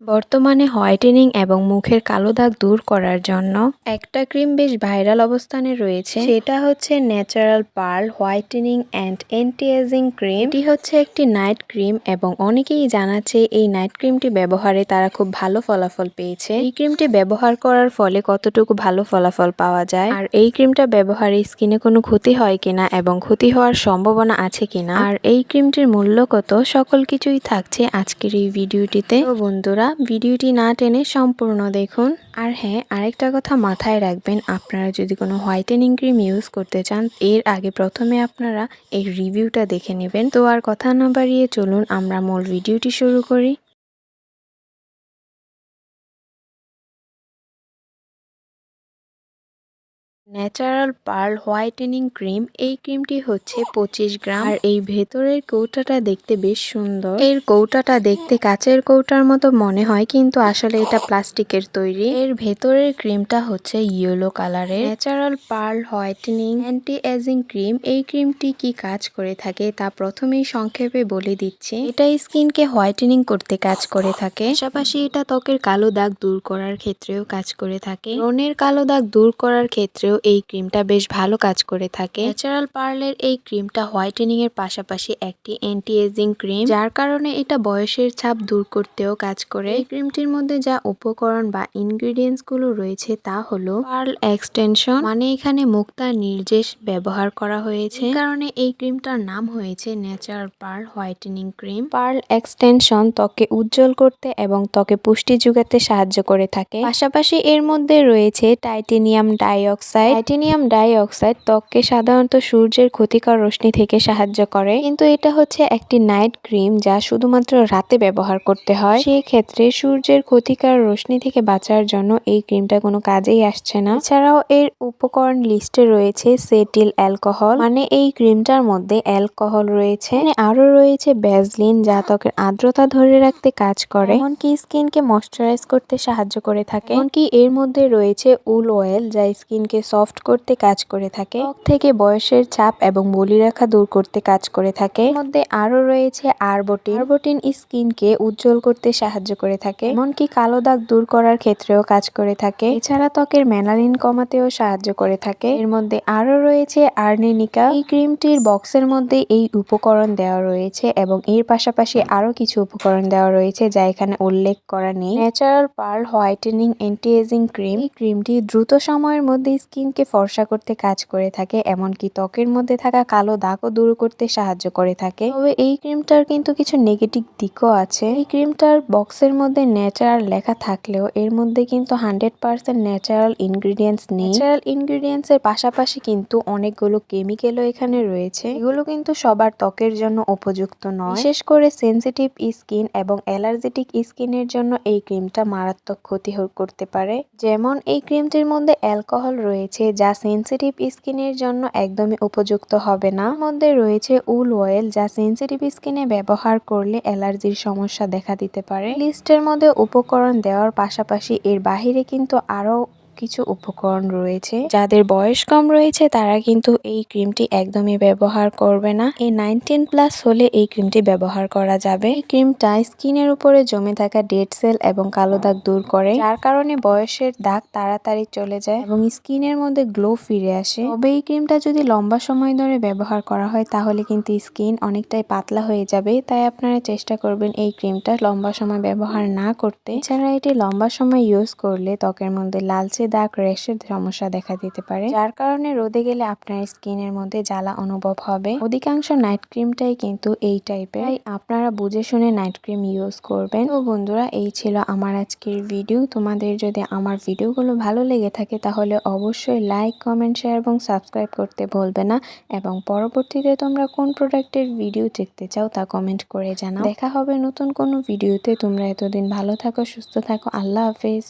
বর্তমানে হোয়াইটেনিং এবং মুখের কালো দাগ দূর করার জন্য একটা ক্রিম বেশ ভাইরাল অবস্থানে রয়েছে। সেটা হচ্ছে natural pearl whitening and anti ageing cream. এটি হচ্ছে একটি নাইট ক্রিম এবং অনেকেই জানাচ্ছে এই নাইট ক্রিমটি ব্যবহারে তারা খুব ভালো ফলাফল পেয়েছে। এই ক্রিমটি ব্যবহার করার ফলে কতটুকু ভালো ফলাফল পাওয়া যায়? আর এই ক্রিমটা ব্যবহারে স্কিনে কোনো ক্ষতি হয় কিনা এবং ক্ষতি হওয়ার সম্ভাবনা আছে কিনা? আর এই ক্রিমটির মূল্য কত? সকল কিছুই থাকছে আজকের এই ভিডিওটিতে। বন্ধুরা ভিডিওটি না টেনে সম্পূর্ণ দেখুন। আর হ্যাঁ আরেকটা কথা মাথায় রাখবেন, আপনারা যদি কোনো হোয়াইটেনিং ক্রিম ইউজ করতে চান, এর আগে প্রথমে আপনারা এই রিভিউটা দেখে নেবেন। তো আর কথা না বাড়িয়ে চলুন, আমরা মূল ভিডিওটি শুরু করি। ন্যাচারাল পার্ল হোয়াইটেনিং ক্রিম, এই ক্রিমটি হচ্ছে পঁচিশ গ্রাম। আর এই ভেতরের কৌটাটা দেখতে বেশ সুন্দর। এর কৌটাটা দেখতে কাচের কৌটার মতো মনে হয়, কিন্তু আসলে এটা প্লাস্টিকের তৈরি। এর ভেতরের ক্রিমটা হচ্ছে ইয়েলো কালারের। Natural pearl whitening anti ageing cream, এই ক্রিমটি কি কাজ করে থাকে তা প্রথমেই সংক্ষেপে বলে দিচ্ছি। এটা স্কিনকে হোয়াইটেনিং করতে কাজ করে থাকে। পাশাপাশি এটা ত্বকের কালো দাগ দূর করার ক্ষেত্রেও কাজ করে থাকে। ব্রণের কালো দাগ দূর করার ক্ষেত্রেও এই ক্রিমটা বেশ ভালো কাজ করে থাকে। ন্যাচারাল পার্লের এই ক্রিমটা হোয়াইটেনিং এর পাশাপাশি একটি অ্যান্টি এজিং ক্রিম যার কারণে এটা বয়সের ছাপ দূর করতেও কাজ করে। এই ক্রিমটির মধ্যে যা উপকরণ বা ইনগ্রিডিয়েন্টসগুলো রয়েছে তা হলো পার্ল এক্সটেনশন মানে এখানে মুক্তার নির্দেশ ব্যবহার করা হয়েছে। কারণে এই ক্রিমটার নাম হয়েছে natural pearl whitening cream. Pearl extension ত্বকে উজ্জ্বল করতে এবং ত্বকে পুষ্টি যোগাতে সাহায্য করে থাকে। পাশাপাশি এর মধ্যে রয়েছে titanium dioxide titanium dioxide ত্বককে সাধারণত সূর্যের ক্ষতিকর রশ্মি থেকে সাহায্য করে। কিন্তু এটা হচ্ছে একটি নাইট ক্রিম যা শুধুমাত্র রাতে ব্যবহার করতে হয়। সেই ক্ষেত্রে সূর্যের ক্ষতিকর রশ্মি থেকে বাঁচার জন্য এই ক্রিমটা কোনো কাজেই আসছে না। এছাড়াও এর উপকরণ লিস্টে রয়েছে সেটিল অ্যালকোহল। মানে এই ক্রিমটার মধ্যে অ্যালকোহল রয়েছে। আরও রয়েছে ব্যাজলিন যা ত্বকের আর্দ্রতা ধরে রাখতে কাজ করে। এমনকি স্কিনকে ময়শ্চারাইজ করতে সাহায্য করে থাকে। এমনকি এর মধ্যে রয়েছে উল অয়েল যা স্কিনকে সফট করতে কাজ করে থাকে। ত্বক থেকে বয়সের ছাপ এবং বলিরেখা দূর করতে কাজ করে থাকে। মধ্যে আরও রয়েছে আরবোটিন। আরবোটিন স্কিনকে উজ্জ্বল করতে সাহায্য করে থাকে। এমনকি কালো দাগ দূর করার ক্ষেত্রেও কাজ করে থাকে। এছাড়া ত্বকের মেলানিন কমাতেও সাহায্য করে থাকে। এর মধ্যে আরও রয়েছে আর্নিনিকা। এই ক্রিমটির বক্সের মধ্যে এই উপকরণ দেওয়া রয়েছে এবং এর পাশাপাশি আরও কিছু উপকরণ দেওয়া রয়েছে যা এখানে উল্লেখ করা নেই। Natural pearl whitening anti ageing cream ক্রিমটি দ্রুত সময়ের মধ্যে স্কিনকে ফর্সা করতে কাজ করে থাকে, এমনকি ত্বকের মধ্যে থাকা কালো দাগও দূর করতে সাহায্য করে থাকে। তবে এই ক্রিমটার কিন্তু কিছু নেগেটিভ দিকও আছে। এই ক্রিমটার বক্সের মধ্যে ন্যাচারাল লেখা থাকলেও এর মধ্যে কিন্তু হান্ড্রেড পার্সেন্ট ন্যাচারাল ইনগ্রিডিয়েন্টস নেই। ন্যাচারাল ইনগ্রিডিয়েন্টস এর পাশাপাশি কিন্তু অনেকগুলো কেমিক্যালও এখানে রয়েছে। এগুলো কিন্তু সবার ত্বকের জন্য উপযুক্ত নয়। বিশেষ করে সেন্সিটিভ স্কিন এবং অ্যালার্জেটিক স্কিনের জন্য এই ক্রিমটা মারাত্মক ক্ষতি করতে পারে। যেমন এই ক্রিমটির মধ্যে অ্যালকোহল রয়েছে যা সেন্সিটিভ স্কিনের জন্য একদমই উপযুক্ত হবে না। মধ্যে রয়েছে উল অয়েল যা সেন্সিটিভ স্কিনে ব্যবহার করলে অ্যালার্জির সমস্যা দেখা দিতে পারে। লিস্টের মধ্যে উপকরণ দেওয়ার পাশাপাশি এর বাহিরে কিন্তু আরও কিছু উপকরণ রয়েছে। যাদের বয়স কম রয়েছে, তারা কিন্তু এই ক্রিমটি একদমই ব্যবহার করবে না। এই নাইনটিন প্লাস হলে এই ক্রিমটি ব্যবহার করা যাবে। এই ক্রিমটা স্কিনের উপরে জমে থাকা ডেড সেল এবং কালো দাগ দূর করে। যার কারণে বয়সের দাগ তাড়াতাড়ি চলে যায় এবং স্কিনের মধ্যে গ্লো ফিরে আসে। তবে এই ক্রিমটা যদি লম্বা সময় ধরে ব্যবহার করা হয়, তাহলে কিন্তু স্কিন অনেকটাই পাতলা হয়ে যাবে। তাই আপনারা চেষ্টা করবেন এই ক্রিমটা লম্বা সময় ব্যবহার না করতে। এছাড়া এটি লম্বা সময় ইউজ করলে ত্বকের মধ্যে লালচে দাগ র্যাশের সমস্যা দেখা দিতে পারে, যার কারণে রোদে গেলে আপনার স্কিনের মধ্যে জ্বালা অনুভব হবে। অধিকাংশ নাইট ক্রিমটাই কিন্তু এই টাইপের। আপনারা বুঝে শুনে নাইট ক্রিম ইউজ করবেন। তো বন্ধুরা, এই ছিল আমার আজকের ভিডিও। তোমাদের যদি আমার ভিডিওগুলো ভালো লেগে থাকে, তাহলে অবশ্যই লাইক, কমেন্ট, শেয়ার এবং সাবস্ক্রাইব করতে ভুলবে না। এবং পরবর্তীতে তোমরা কোন প্রোডাক্টের ভিডিও দেখতে চাও, তা কমেন্ট করে জানাও। দেখা হবে নতুন কোনো ভিডিওতে। তোমরা এতদিন ভালো থাকো, সুস্থ থাকো। আল্লাহ হাফেজ।